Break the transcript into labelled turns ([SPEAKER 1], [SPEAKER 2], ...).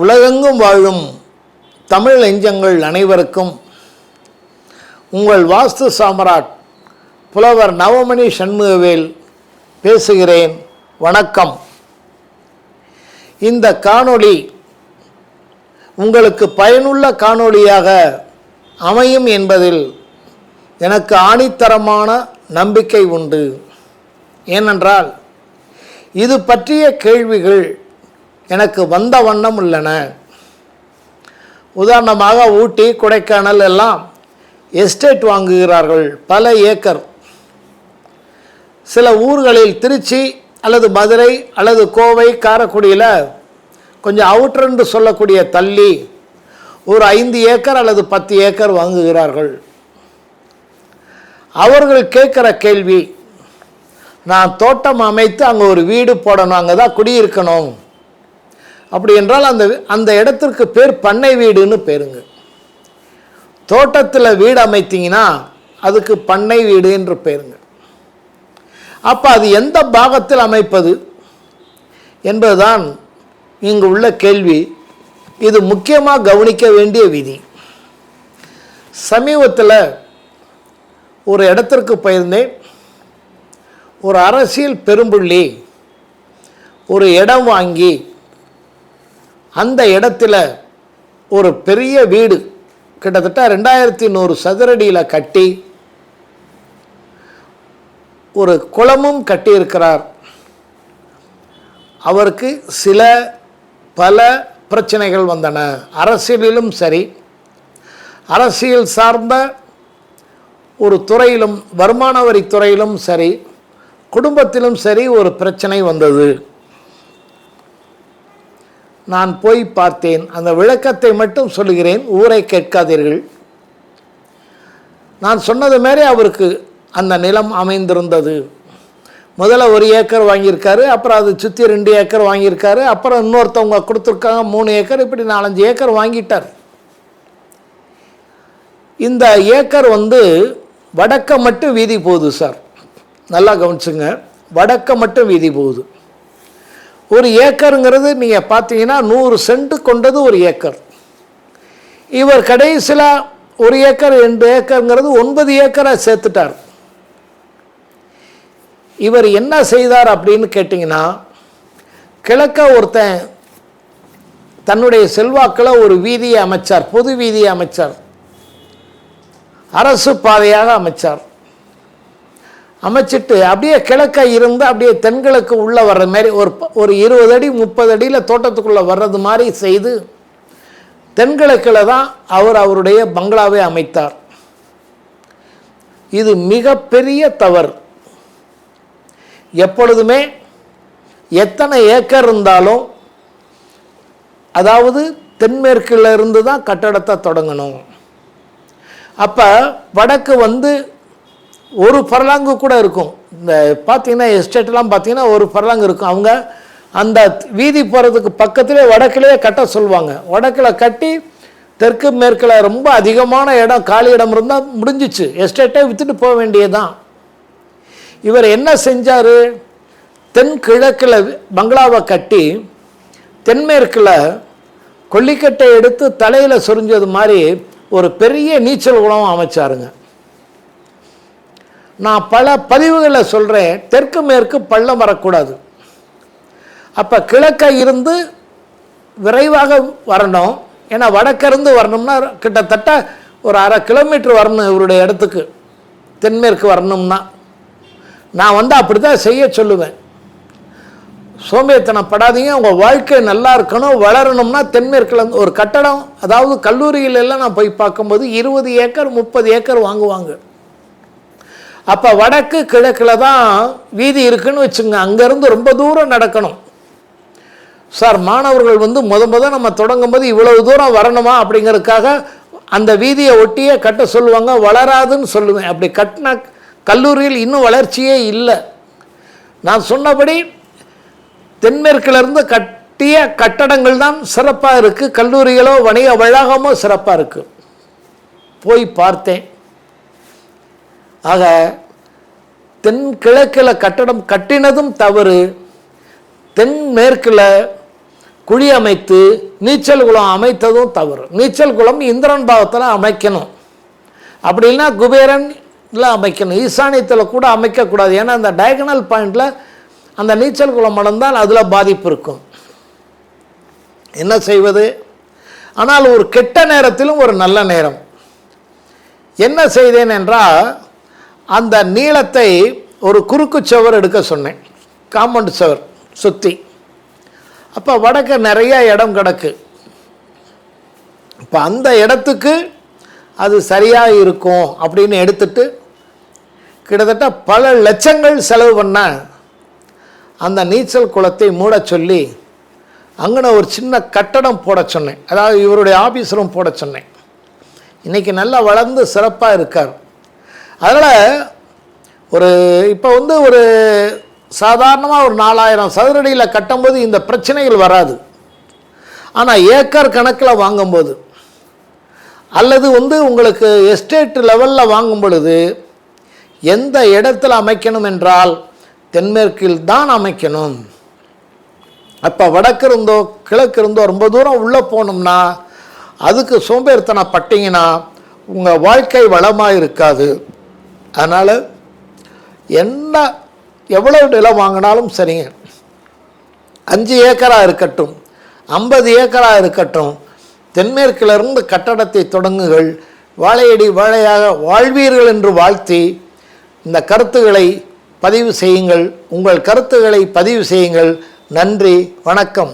[SPEAKER 1] உலகெங்கும் வாழும் தமிழ் நெஞ்சங்கள் அனைவருக்கும் உங்கள் வாஸ்து சாம்ராட் புலவர் நவமணி சண்முகவேல் பேசுகிறேன். வணக்கம். இந்த காணொளி உங்களுக்கு பயனுள்ள காணொளியாக அமையும் என்பதில் எனக்கு ஆணித்தரமான நம்பிக்கை உண்டு. ஏனென்றால் இது பற்றிய கேள்விகள் எனக்கு வந்த வண்ணம் உள்ளன. உதாரணமாக ஊட்டி கொடைக்கானல் எல்லாம் எஸ்டேட் வாங்குகிறார்கள் பல ஏக்கர். சில ஊர்களில் திருச்சி அல்லது மதுரை அல்லது கோவை காரைக்குடியில் கொஞ்சம் அவுட்ரென்று சொல்லக்கூடிய தள்ளி ஒரு ஐந்து ஏக்கர் அல்லது பத்து ஏக்கர் வாங்குகிறார்கள். அவர்கள் கேட்குற கேள்வி நான் தோட்டம் அமைத்து அங்கே ஒரு வீடு போடணும் அங்கே தான் குடியிருக்கணும். அப்படி என்றால் அந்த அந்த இடத்திற்கு பேர் பண்ணை வீடுன்னு பேருங்க. தோட்டத்தில் வீடு அமைத்தீங்கன்னா அதுக்கு பண்ணை வீடு என்று பேருங்க. அப்போ அது எந்த பாகத்தில் அமைப்பது என்பதுதான் இங்கு உள்ள கேள்வி. இது முக்கியமாக கவனிக்க வேண்டிய விதி. சமீபத்தில் ஒரு இடத்திற்கு போயிருந்தேன். ஒரு அரசியல் பெரும்புள்ளி ஒரு இடம் வாங்கி அந்த இடத்துல ஒரு பெரிய வீடு கிட்டத்தட்ட ரெண்டாயிரத்தி நூறு சதுரடியில் கட்டி ஒரு குளமும் கட்டியிருக்கிறார். அவருக்கு சில பல பிரச்சனைகள் வந்தன. அரசியலிலும் சரி அரசியல் சார்ந்த ஒரு துறையிலும் வருமான வரித்துறையிலும் சரி குடும்பத்திலும் சரி ஒரு பிரச்சனை வந்தது. நான் போய் பார்த்தேன். அந்த விளக்கத்தை மட்டும் சொல்லுகிறேன். ஊரை கேட்காதீர்கள். நான் சொன்னது மாரி அவருக்கு அந்த நிலம் அமைந்திருந்தது. முதல்ல ஒரு ஏக்கர் வாங்கியிருக்காரு அப்புறம் அதை சுற்றி ரெண்டு ஏக்கர் வாங்கியிருக்காரு அப்புறம் இன்னொருத்தவங்க கொடுத்துருக்காங்க மூணு ஏக்கர் இப்படி நாலஞ்சு ஏக்கர் வாங்கிட்டார். இந்த ஏக்கர் வந்து வடக்க மட்டும் வீதி போகுது சார். நல்லா கவனிச்சுங்க. வடக்க மட்டும் வீதி போகுது. ஒரு ஏக்கருங்கிறது நீங்கள் பார்த்தீங்கன்னா நூறு சென்ட் கொண்டது ஒரு ஏக்கர். இவர் கடைசியில் ஒரு ஏக்கர் ரெண்டு ஏக்கருங்கிறது ஒன்பது ஏக்கரை சேர்த்துட்டார். இவர் என்ன செய்தார் அப்படின்னு கேட்டிங்கன்னா கிழக்க ஒருத்தன் தன்னுடைய செல்வாக்கில் ஒரு வீதியை அமைச்சார் பொது வீதியை அமைச்சார். அரசு பாதையாக அமைச்சார். அமைச்சிட்டு அப்படியே கிழக்க இருந்து அப்படியே தென்கிழக்கு உள்ளே வர்ற மாதிரி ஒரு ஒரு இருபது அடி முப்பது அடியில் தோட்டத்துக்குள்ளே வர்றது மாதிரி செய்து தென்கிழக்கில் தான் அவர் அவருடைய பங்களாவை அமைத்தார். இது மிகப்பெரிய தவறு. எப்பொழுதுமே எத்தனை ஏக்கர் இருந்தாலும் அதாவது தென்மேற்கில் இருந்து தான் கட்டடத்தை தொடங்கணும். அப்போ வடக்கு வந்து ஒரு பரலாங்கு கூட இருக்கும். இந்த பார்த்தீங்கன்னா எஸ்டேட்லாம் பார்த்தீங்கன்னா ஒரு பரலாங்கு இருக்கும். அவங்க அந்த வீதி போகிறதுக்கு பக்கத்திலே வடக்கிலே கட்ட சொல்லுவாங்க. வடக்கில் கட்டி தெற்கு மேற்கில் ரொம்ப அதிகமான இடம் காலி இடம் இருந்தால் முடிஞ்சிச்சு. எஸ்டேட்டே விற்றுட்டு போக வேண்டியதுதான். இவர் என்ன செஞ்சார்? தென்கிழக்கில் பங்களாவை கட்டி தென்மேற்கில் கொல்லிக்கட்டை எடுத்து தலையில் சொரிஞ்சது மாதிரி ஒரு பெரிய நீச்சல் குளம் அமைச்சாருங்க. நான் பல பதிவுகளில் சொல்கிறேன் தெற்கு மேற்கு பள்ளம் வரக்கூடாது. அப்போ கிழக்க இருந்து விரைவாக வரணும். ஏன்னா வடக்கிருந்து வரணும்னா கிட்டத்தட்ட ஒரு அரை கிலோமீட்டர் வரணும் இவருடைய இடத்துக்கு. தென்மேற்கு வரணும்னா. நான் வந்து அப்படி தான் செய்ய சொல்லுவேன். சோம்பேத்தனப்படாதீங்க உங்கள் வாழ்க்கை நல்லா இருக்கணும் வளரணும்னா தென்மேற்கில் ஒரு கட்டடம் அதாவது கல்லூரியிலெல்லாம் நான் போய் பார்க்கும்போது இருபது ஏக்கர் முப்பது ஏக்கர் வாங்குவாங்க. அப்போ வடக்கு கிழக்கில் தான் வீதி இருக்குன்னு வச்சுங்க. அங்கேருந்து ரொம்ப தூரம் நடக்கணும். சார் மாணவர்கள் வந்து முத முத நம்ம தொடங்கும் போது இவ்வளவு தூரம் வரணுமா அப்படிங்கிறதுக்காக அந்த வீதியை ஒட்டியே கட்ட சொல்லுவாங்க. வளராதுன்னு சொல்லுவேன். அப்படி கட்டின கல்லூரியில் இன்னும் வளர்ச்சியே இல்லை. நான் சொன்னபடி தென்மேற்கிலிருந்து கட்டிய கட்டடங்கள் தான் சிறப்பாக இருக்குது கல்லூரிகளோ வணிக வளாகமோ சிறப்பாக இருக்குது போய் பார்த்தேன். ஆக தென்கிழக்கில் கட்டடம் கட்டினதும் தவறு. தென்மேற்கில் குழி அமைத்து நீச்சல் குளம் அமைத்ததும் தவறு. நீச்சல் குளம் இந்திரன் பாவத்தில் அமைக்கணும். அப்படி இல்லைன்னா குபேரன்ல அமைக்கணும். ஈசானியத்தில் கூட அமைக்கக்கூடாது. ஏன்னா அந்த டயகனல் பாயிண்டில் அந்த நீச்சல் குளம் மலர்ந்தால் அதில் பாதிப்பு இருக்கும். என்ன செய்வது? ஆனால் ஒரு கெட்ட நேரத்திலும் ஒரு நல்ல நேரம். என்ன செய்தேன் என்றால் அந்த நீளத்தை ஒரு குறுக்கு சுவர் எடுக்க சொன்னேன். காம்பவுண்ட் சுவர் சுற்றி அப்போ வடக்க நிறைய இடம் கிடக்கு. இப்போ அந்த இடத்துக்கு அது சரியாக இருக்கும் அப்படின்னு எடுத்துட்டு கிட்டத்தட்ட பல லட்சங்கள் செலவு பண்ண அந்த நீச்சல் குளத்தை மூடச் சொல்லி அங்கன ஒரு சின்ன கட்டடம் போட சொன்னேன். அதாவது இவருடைய ஆபீஸ் ரூம் போட சொன்னேன். இன்றைக்கி நல்லா வளர்ந்து சிறப்பாக இருக்கார். அதனால் ஒரு இப்போ வந்து ஒரு சாதாரணமாக ஒரு நாலாயிரம் சதுரடியில் கட்டும்போது இந்த பிரச்சனைகள் வராது. ஆனால் ஏக்கர் கணக்கில் வாங்கும்போது அல்லது வந்து உங்களுக்கு எஸ்டேட் லெவலில் வாங்கும் பொழுது எந்த இடத்துல அமைக்கணும் என்றால் தென்மேற்கில் தான் அமைக்கணும். அப்போ வடக்கு இருந்தோ கிழக்கு இருந்தோ ரொம்ப தூரம் உள்ளே போகணும்னா அதுக்கு சோம்பேறித்தனம் பட்டிங்கன்னா உங்கள் வாழ்க்கை வளமாக இருக்காது அதனால் என்ன எவ்வளவு நிலம் வாங்கினாலும் சரிங்க அஞ்சு ஏக்கராக இருக்கட்டும் ஐம்பது ஏக்கராக இருக்கட்டும் தென்மேற்கிலிருந்து கட்டடத்தை தொடங்குங்கள் வாழையடி வாழையாக வாழ்வீர்கள் என்று வாழ்த்தி இந்த கருத்துக்களை பதிவு செய்யுங்கள். உங்கள் கருத்துக்களை பதிவு செய்யுங்கள். நன்றி வணக்கம்.